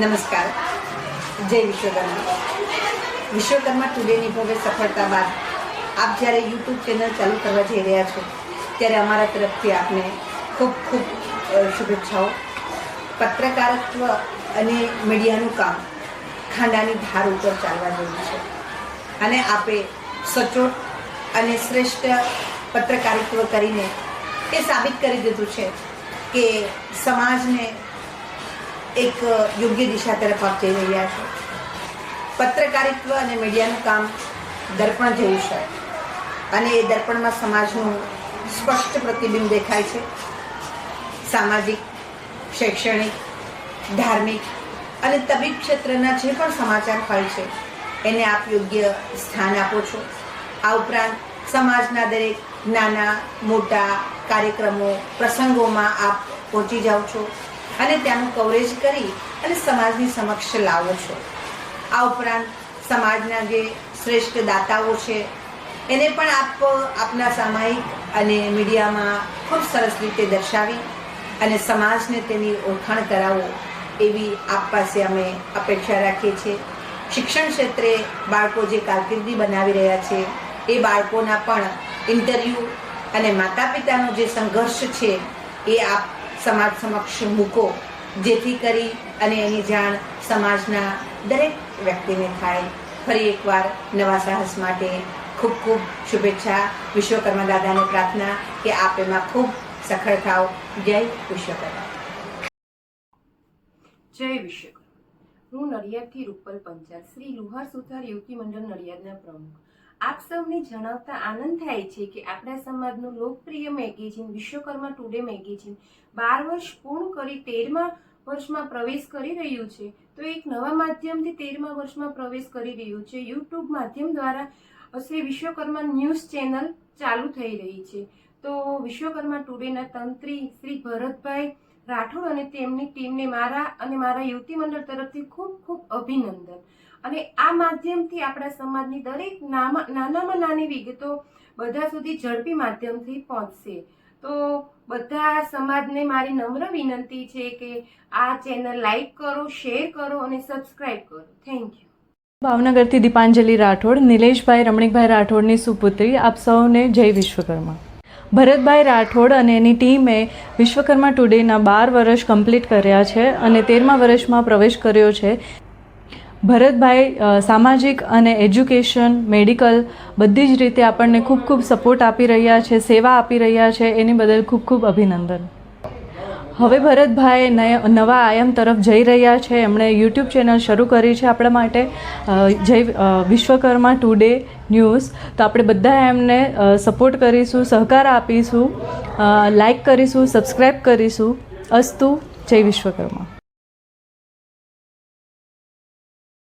નમસ્કાર. જય વિશ્વકર્મા. વિશ્વકર્મા ટુડેની ભવ્ય સફળતા બાદ આપ જ્યારે યુટ્યુબ ચેનલ ચાલુ કરવા જઈ રહ્યા છો, ત્યારે અમારા તરફથી આપને ખૂબ ખૂબ શુભેચ્છાઓ. પત્રકારત્વ અને મીડિયાનું કામ ખાંડાની ધાર ઉપર ચાલવા જેવું છે. અને આપે સચોટ અને શ્રેષ્ઠ પત્રકારિત્વ કરીને એ સાબિત કરી દીધું છે કે સમાજને એક યોગ્ય દિશા તરફ આપ જઈ રહ્યા છો. પત્રકારિત્વ અને મીડિયાનું કામ દર્પણ જેવું છે. અને એ દર્પણમાં સમાજનું સ્પષ્ટ પ્રતિબિંબ દેખાય છે. સામાજિક, શૈક્ષણિક, ધાર્મિક અને તબીબ ક્ષેત્રના જે પણ સમાચાર હોય છે, એને આપ યોગ્ય સ્થાન આપો છો. આ ઉપરાંત સમાજના દરેક નાના, મોટા કાર્યક્રમો, પ્રસંગોમાં આપ પહોંચી જાઓ છો. અને ત્યાંનું કવરેજ કરી અને સમાજની સમક્ષ લાવો છો. આ ઉપરાંત સમાજના જે શ્રેષ્ઠ દાતાઓ છે, એને પણ આપ, આપના સામાયિક અને મીડિયામાં ખૂબ સરસ રીતે દર્શાવી અને સમાજને તેની ઓળખાણ કરાવો એવી આપ પાસે અમે અપેક્ષા રાખીએ છીએ. શિક્ષણ ક્ષેત્રે બાળકો જે કારકિર્દી બનાવી રહ્યા છે, એ બાળકોના પણ ઇન્ટરવ્યૂ અને માતા પિતાનો જે સંઘર્ષ છે, એ આપ સમાજ સમક્ષ મૂકો, જેથી કરી અને એની જાણ સમાજના દરેક વ્યક્તિને થાય. ફરી એકવાર નવા સાહસ માટે ખૂબ ખૂબ શુભેચ્છા વિશ્વકર્મા દાદાને પ્રાર્થના કે આપ એમાં ખૂબ સફળ થાવ. જય વિશ્વકર્મા. જય વિશ્વકર્મા. હું નડિયાદથી રૂપલ પંચાલ શ્રી લુહાર સુથાર યુવતી મંડળ નડિયાદના પ્રમુખ. આપ સૌને જણાવતા આનંદ થાય છે કે આપણા સમાજનું લોકપ્રિય મેગેઝિન, વિશ્વકર્મા ટુડે મેગેઝિન બાર વર્ષ પૂર્ણ કરી તેરમા વર્ષમાં પ્રવેશ કરી રહ્યું છે. તો એક નવા માધ્યમથી તેરમા વર્ષમાં પ્રવેશ કરી રહ્યું છે. યુટ્યુબ માધ્યમ દ્વારા શ્રી વિશ્વકર્મા ન્યૂઝ ચેનલ ચાલુ થઈ રહી છે. તો વિશ્વકર્મા ટુડેના તંત્રી શ્રી ભરતભાઈ રાઠોડ અને તેમની ટીમને મારા અને મારા યુવતી મંડળ તરફથી ખૂબ ખૂબ અભિનંદન. અને આ માધ્યમથી આપણા સમાજની દરેક નામા, નાનામાં નાની વિગતો બધા સુધી ઝડપી માધ્યમથી પહોંચશે. તો બધા સમાજને મારી નમ્ર વિનંતી છે કે આ ચેનલ લાઈક કરો, શેર કરો અને સબસ્ક્રાઈબ કરો. Thank you. ભાવનગરથી દીપાંજલિ રાઠોડ, નિલેશભાઈ રમણીકભાઈ રાઠોડની સુપુત્રી, આપ સૌને જય વિશ્વકર્મા. ભરતભાઈ રાઠોડ અને એની ટીમે વિશ્વકર્મા ટુડેના બાર વર્ષ કમ્પ્લીટ કર્યા છે અને તેરમા વર્ષમાં પ્રવેશ કર્યો છે. ભરતભાઈ સામાજિક અને એજ્યુકેશન, મેડિકલ બધી જ રીતે આપણને ખૂબ ખૂબ સપોર્ટ આપી રહ્યા છે, સેવા આપી રહ્યા છે. એની બદલ ખૂબ ખૂબ અભિનંદન. હવે ભરતભાઈ નવા આયામ તરફ જઈ રહ્યા છે. એમણે યુટ્યુબ ચેનલ શરૂ કરી છે આપણા માટે. જય વિશ્વકર્મા ટુડે ન્યૂઝ. તો આપણે બધા એમને સપોર્ટ કરીશું, સહકાર આપીશું. લાઈક કરીશું સબસ્ક્રાઈબ કરીશું. અસ્તુ, જય વિશ્વકર્મા.